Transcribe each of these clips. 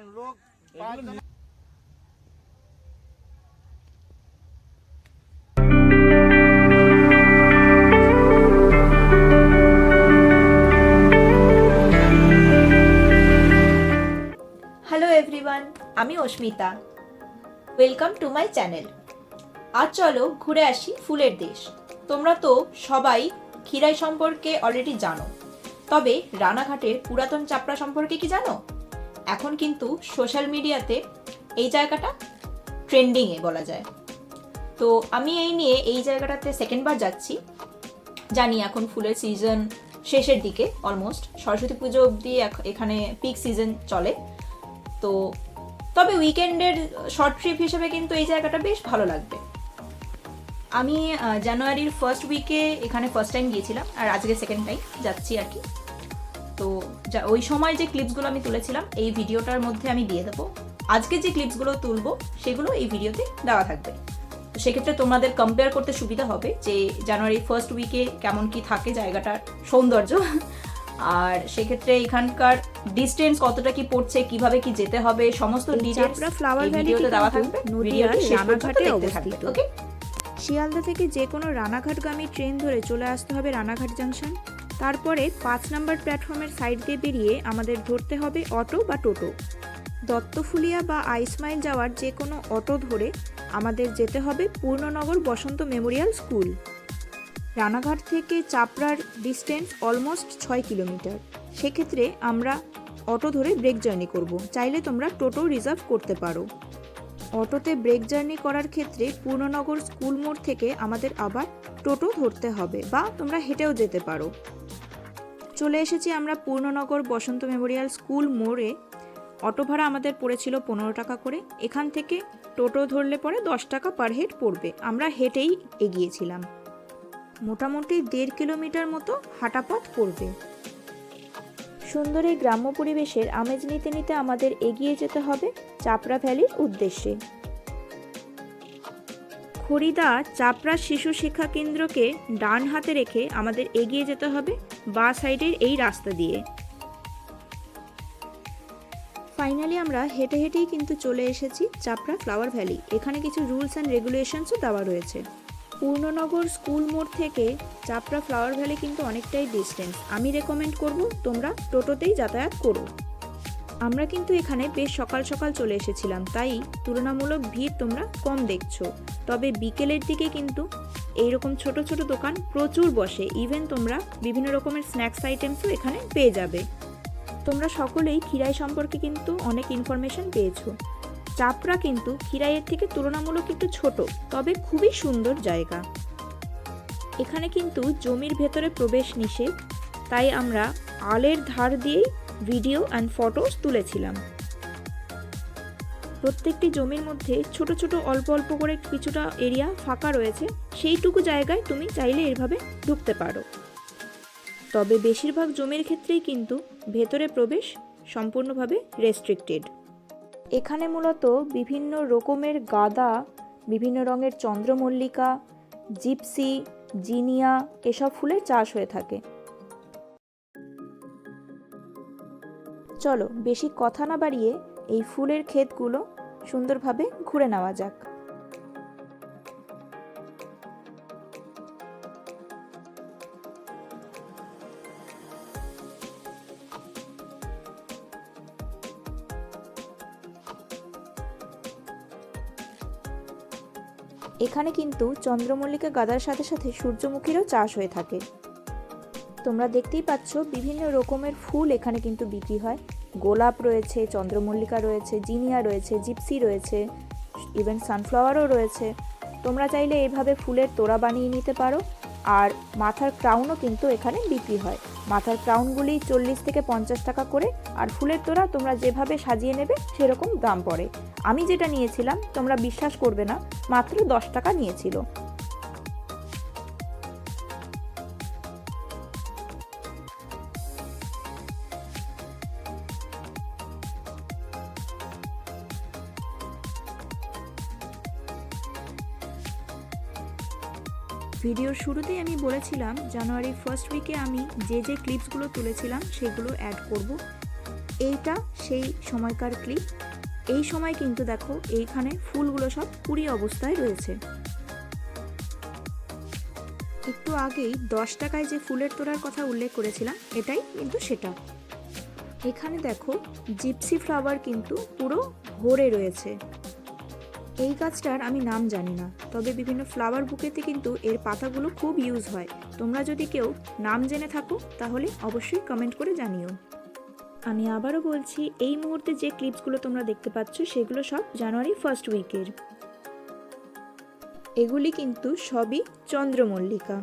কারণ লোক hello everyone আমি Asmita. Welcome to my channel আজ চলো ঘুরে আসি ফুলের দেশ। তোমরা তো সবাই খিরাই সম্পর্কে অলরেডি জানো। তবে রানাঘাটের পুরাতন চাপড়া সম্পর্কে কি জানো? এখন কিন্তু সোশ্যাল মিডিয়াতে এই জায়গাটা ট্রেন্ডিংয়ে বলা যায়। তো আমি এই নিয়ে এই জায়গাটাতে সেকেন্ডবার যাচ্ছি। জানি এখন ফুলের সিজন শেষের দিকে অলমোস্ট সরস্বতী পুজো অবধি এখ- এখানে পিক সিজন চলে। তো তবে উইকেন্ডের শর্ট ট্রিপ হিসেবে কিন্তু এই জায়গাটা বেশ ভালো লাগবে। আমি জানুয়ারির ফার্স্ট উইকে এখানে ফার্স্ট টাইম গিয়েছিলাম, আর আজকে সেকেন্ড টাইম যাচ্ছি আর কি। তো যা ওই সময় যে ক্লিপসগুলো আমি তুলেছিলাম এই ভিডিওটার মধ্যে আমি দিয়ে দেবো। আজকে যে ক্লিপসগুলো তুলবো সেগুলো এই ভিডিওতে দেওয়া থাকবে। তো সেক্ষেত্রে তোমাদের কম্পেয়ার করতে সুবিধা হবে যে জানুয়ারি ফার্স্ট উইকে কেমন কি থাকে জায়গাটার সৌন্দর্য। আর সেক্ষেত্রে এখানকার ডিস্টেন্স কতটা কি পড়ছে কীভাবে কি যেতে হবে সমস্ত flower valley ভিডিওতে দেওয়া থাকবে। ভিডিওটি রানাঘাটে অবস্থিত। ওকে শিয়ালদা থেকে যে কোনো রানাঘাটগামী ট্রেন ধরে চলে আসতে হবে রানাঘাট জাংশন তারপরে পাঁচ নম্বর প্ল্যাটফর্মের সাইড দিয়ে বেরিয়ে আমাদের ধরতে হবে অটো বা টোটো। দত্তফুলিয়া বা আইসমাইল যাওয়ার যে কোনো অটো ধরে আমাদের যেতে হবে পূর্ণনগর বসন্ত মেমোরিয়াল স্কুল। রানাঘাট থেকে চাপড়ার ডিস্টেন্স অলমোস্ট ছয় কিলোমিটার। সেক্ষেত্রে আমরা অটো ধরে ব্রেক জার্নি করব। চাইলে তোমরা টোটো রিজার্ভ করতে পারো। অটোতে ব্রেক জার্নি করার ক্ষেত্রে পূর্ণনগর স্কুল মোড় থেকে আমাদের আবার টোটো ধরতে হবে বা তোমরা হেঁটেও যেতে পারো। চলে এসেছি আমরা পূর্ণনগর বসন্ত মেমোরিয়াল স্কুল মোড়ে। অটো ভাড়া আমাদের পড়েছিল পনেরো টাকা করে। এখান থেকে টোটো ধরলে পরে দশ টাকা পার হেড পড়বে। আমরা হেঁটেই এগিয়েছিলাম। মোটামুটি দেড় কিলোমিটার মতো হাঁটাপথ পড়বে। সুন্দর এই গ্রাম্য পরিবেশের আমেজ নিতে নিতে আমাদের এগিয়ে যেতে হবে চাপড়া ভ্যালির উদ্দেশ্যে। খড়িদা চাপড়া শিশু শিক্ষা কেন্দ্রকে ডান হাতে রেখে আমাদের এগিয়ে যেতে হবে বা সাইডের এই রাস্তা দিয়ে। ফাইনালি আমরা হেঁটে হেঁটেই কিন্তু চলে এসেছি চাপড়া ফ্লাওয়ার ভ্যালি। এখানে কিছু রুলস অ্যান্ড রেগুলেশনসও দেওয়া রয়েছে। পূর্ণনগর স্কুল মোড় থেকে চাপড়া ফ্লাওয়ার ভ্যালি কিন্তু অনেকটাই ডিস্টেন্স। আমি রেকমেন্ড করব তোমরা টোটোতেই যাতায়াত করো। আমরা কিন্তু এখানে বেশ সকাল সকাল চলে এসেছিলাম, তাই তুলনামূলক ভিড় তোমরা কম দেখছ। তবে বিকেলের দিকে কিন্তু এইরকম ছোট ছোট দোকান প্রচুর বসে ইভেন তোমরা বিভিন্ন রকমের স্ন্যাক্স আইটেমসও এখানে পেয়ে যাবে। তোমরা সকলেই খিরাই সম্পর্কে কিন্তু অনেক ইনফরমেশন পেয়েছ। চাপড়া কিন্তু খিরাইয়ের থেকে তুলনামূলক একটু ছোট, তবে খুবই সুন্দর জায়গা। এখানে কিন্তু জমির ভেতরে প্রবেশ নিষেধ, তাই আমরা আলের ধার দিয়েই ভিডিও অ্যান্ড ফটোস তুলেছিলাম। প্রত্যেকটি জমির মধ্যে ছোট ছোট অল্প অল্প করে কিছুটা এরিয়া ফাঁকা রয়েছে, সেইটুকু জায়গায় তুমি চাইলে এভাবে ঢুকতে পারো। তবে বেশিরভাগ জমির ক্ষেত্রেই কিন্তু ভেতরে প্রবেশ সম্পূর্ণভাবে রেস্ট্রিক্টেড এখানে মূলত বিভিন্ন রকমের গাদা, বিভিন্ন রঙের চন্দ্রমল্লিকা, জিপসি, জিনিয়া, এসব ফুলের চাষ হয়ে থাকে। চলো, বেশি কথা না বাড়িয়ে এই ফুলের ক্ষেতগুলো সুন্দরভাবে ঘুরে নেওয়া যাক। এখানে কিন্তু চন্দ্রমল্লিকা গাদার সাথে সাথে সূর্যমুখীরও চাষ হয়ে থাকে। তোমরা দেখতেই পাচ্ছ বিভিন্ন রকমের ফুল এখানে কিন্তু বিক্রি হয়। গোলাপ রয়েছে, চন্দ্রমল্লিকা রয়েছে, জিনিয়া রয়েছে, জিপসি রয়েছে ইভেন সানফ্লাওয়ারও রয়েছে। তোমরা চাইলে এইভাবে ফুলের তোড়া বানিয়ে নিতে পারো। আর মাথার ক্রাউনও কিন্তু এখানে বিক্রি হয়। মাথার ক্রাউনগুলি চল্লিশ থেকে পঞ্চাশ টাকা করে। আর ফুলের তোড়া তোমরা যেভাবে সাজিয়ে নেবে সেরকম দাম পড়ে। আমি যেটা নিয়েছিলাম, তোমরা বিশ্বাস করবে না, মাত্র দশ টাকা নিয়েছিল। ভিডিওর শুরুতেই আমি বলেছিলাম জানুয়ারি ফার্স্ট উইকে আমি যে যে ক্লিপসগুলো তুলেছিলাম সেগুলো অ্যাড করব। এইটা সেই সময়কার ক্লিপ এই সময় কিন্তু দেখো, এইখানে ফুলগুলো সব কুড়ি অবস্থায় রয়েছে। একটু আগেই দশ টাকায় যে ফুলের তোড়ার কথা উল্লেখ করেছিলাম, এটাই কিন্তু সেটা। এখানে দেখো জিপসি ফ্লাওয়ার কিন্তু পুরো ভরে রয়েছে। এই গাছটার আমি নাম জানি না, তবে বিভিন্ন ফ্লাওয়ার বুকেতে কিন্তু এর পাতাগুলো খুব ইউজ হয়। তোমরা যদি কেউ নাম জেনে থাকো, তাহলে অবশ্যই কমেন্ট করে জানিও। আমি আবারও বলছি, এই মুহূর্তে যে ক্লিপসগুলো তোমরা দেখতে পাচ্ছ, সেগুলো সব জানুয়ারি ফার্স্ট উইকের এগুলি কিন্তু সবই চন্দ্রমল্লিকা।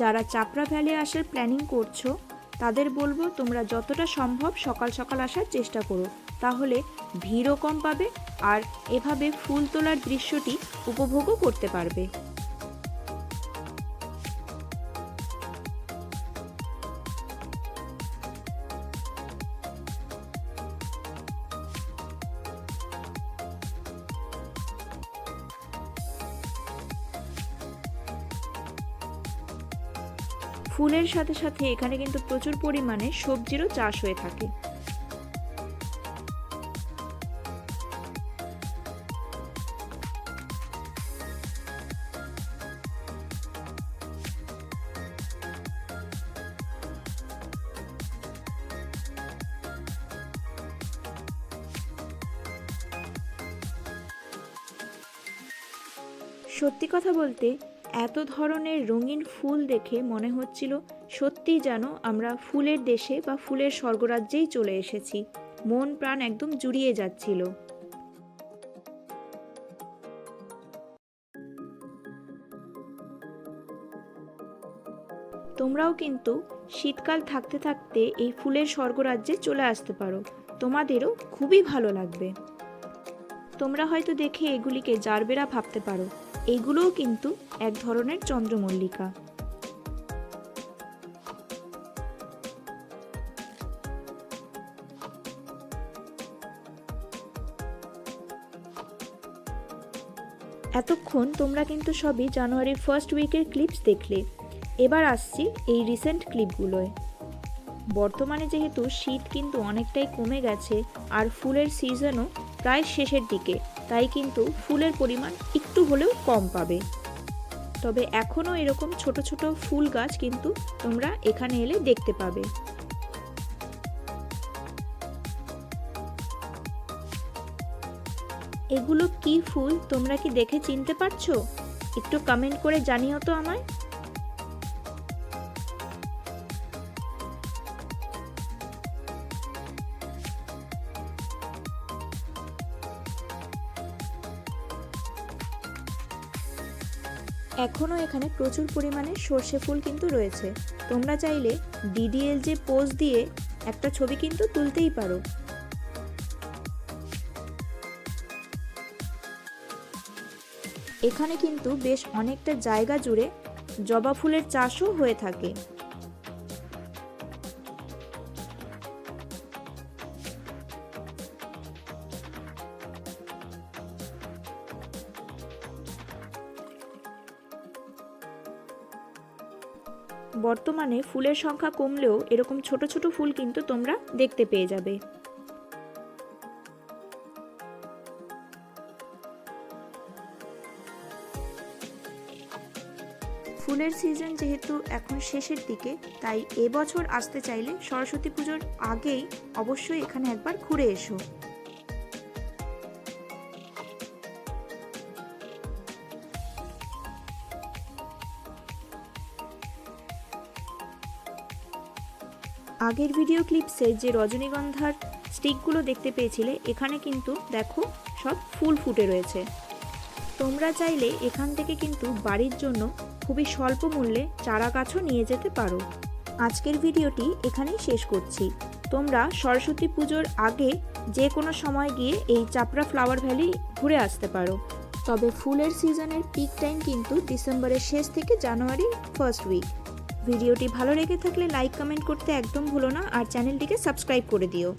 যারা চাপড়া ভ্যালি আসার প্ল্যানিং করছ, তাদের বলব তোমরা যতটা সম্ভব সকাল সকাল আসার চেষ্টা করো। তাহলে ভিড়ও কম পাবে আর এভাবে ফুল তোলার দৃশ্যটি উপভোগও করতে পারবে। ফুলের সাথে সাথে এখানে কিন্তু প্রচুর পরিমাণে সবজিরও চাষ হয়ে থাকে। সত্যি কথা বলতে এত ধরনের রঙিন ফুল দেখে মনে হচ্ছিল সত্যিই যেন আমরা ফুলের দেশে বা ফুলের স্বর্গরাজ্যেই চলে এসেছি। মন প্রাণ একদম জুড়িয়ে যাচ্ছিল। তোমরাও কিন্তু শীতকাল থাকতে থাকতে এই ফুলের স্বর্গরাজ্যে চলে আসতে পারো। তোমাদেরও খুবই ভালো লাগবে। তোমরা হয়তো দেখে এগুলিকে জারবেরা ভাবতে পারো। এগুলোও কিন্তু এক ধরনের চন্দ্রমল্লিকা। এতক্ষণ তোমরা কিন্তু সবই জানুয়ারির ফার্স্ট উইকের ক্লিপস দেখলে। এবার আসছি এই রিসেন্ট ক্লিপগুলোয় বর্তমানে যেহেতু শীত কিন্তু অনেকটাই কমে গেছে, আর ফুলের সিজনও প্রায় শেষের দিকে, তাই কিন্তু ফুলের পরিমাণ একটু হলেও কম পাবে। তবে এখনও এরকম ছোট ছোট ফুল গাছ কিন্তু তোমরা এখানে এলে দেখতে পাবে। এগুলো কি ফুল তোমরা কি দেখে চিনতে পারছ? একটু কমেন্ট করে জানিও তো আমায়। এখনও এখানে প্রচুর পরিমাণে সর্ষে ফুল কিন্তু রয়েছে। তোমরা চাইলে ডিডিএল যে পোজ দিয়ে একটা ছবি কিন্তু তুলতেই পারো। এখানে কিন্তু বেশ অনেকটা জায়গা জুড়ে জবা ফুলের চাষও হয়ে থাকে। বর্তমানে ফুলের সংখ্যা কমলেও এরকম ছোট ছোট ফুল কিন্তু তোমরা দেখতে পেয়ে যাবে। ফুলের সিজন যেহেতু এখন শেষের দিকে, তাই এবছর আসতে চাইলে সরস্বতী পুজোর আগেই অবশ্যই এখানে একবার ঘুরে এসো। আগের ভিডিও ক্লিপসে যে রজনীগন্ধার স্টিকগুলো দেখতে পেয়েছিলে, এখানে কিন্তু দেখো সব ফুল ফুটে রয়েছে। তোমরা চাইলে এখান থেকে কিন্তু বাড়ির জন্য খুবই স্বল্প মূল্যে চারা গাছও নিয়ে যেতে পারো। আজকের ভিডিওটি এখানেই শেষ করছি। তোমরা সরস্বতী পুজোর আগে যে কোনো সময় গিয়ে এই চাপড়া ফ্লাওয়ার ভ্যালি ঘুরে আসতে পারো। তবে ফুলের সিজনের পিক টাইম কিন্তু ডিসেম্বরের শেষ থেকে জানুয়ারির ফার্স্ট উইক ভিডিওটি ভালো লেগে থাকলে লাইক, কমেন্ট করতে একদম ভুলো না আর চ্যানেলটিকে সাবস্ক্রাইব করে দিও।